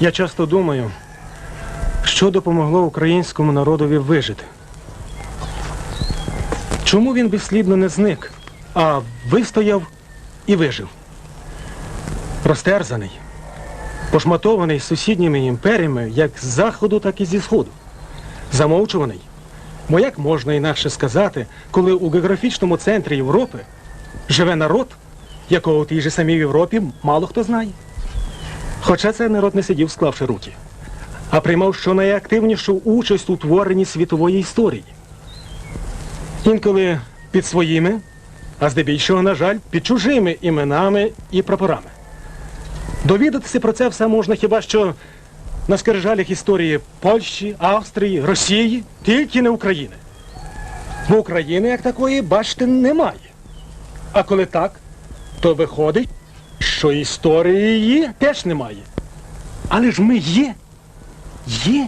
Я часто думаю, що допомогло українському народові вижити. Чому він безслідно не зник, а вистояв і вижив? Розтерзаний, пошматований сусідніми імперіями як з заходу, так і зі сходу. Замовчуваний. Бо як можна інакше сказати, коли у географічному центрі Європи живе народ, якого в тій же самій Європі мало хто знає? Хоча цей народ не сидів, склавши руки, а приймав щонайактивнішу участь у творенні світової історії. Інколи під своїми, а здебільшого, на жаль, під чужими іменами і прапорами. Довідатися про це все можна хіба що на скрижалях історії Польщі, Австрії, Росії, тільки не України. Бо України як такої, бачите, немає. А коли так, то виходить, що історії її теж немає. Але ж ми є. Є.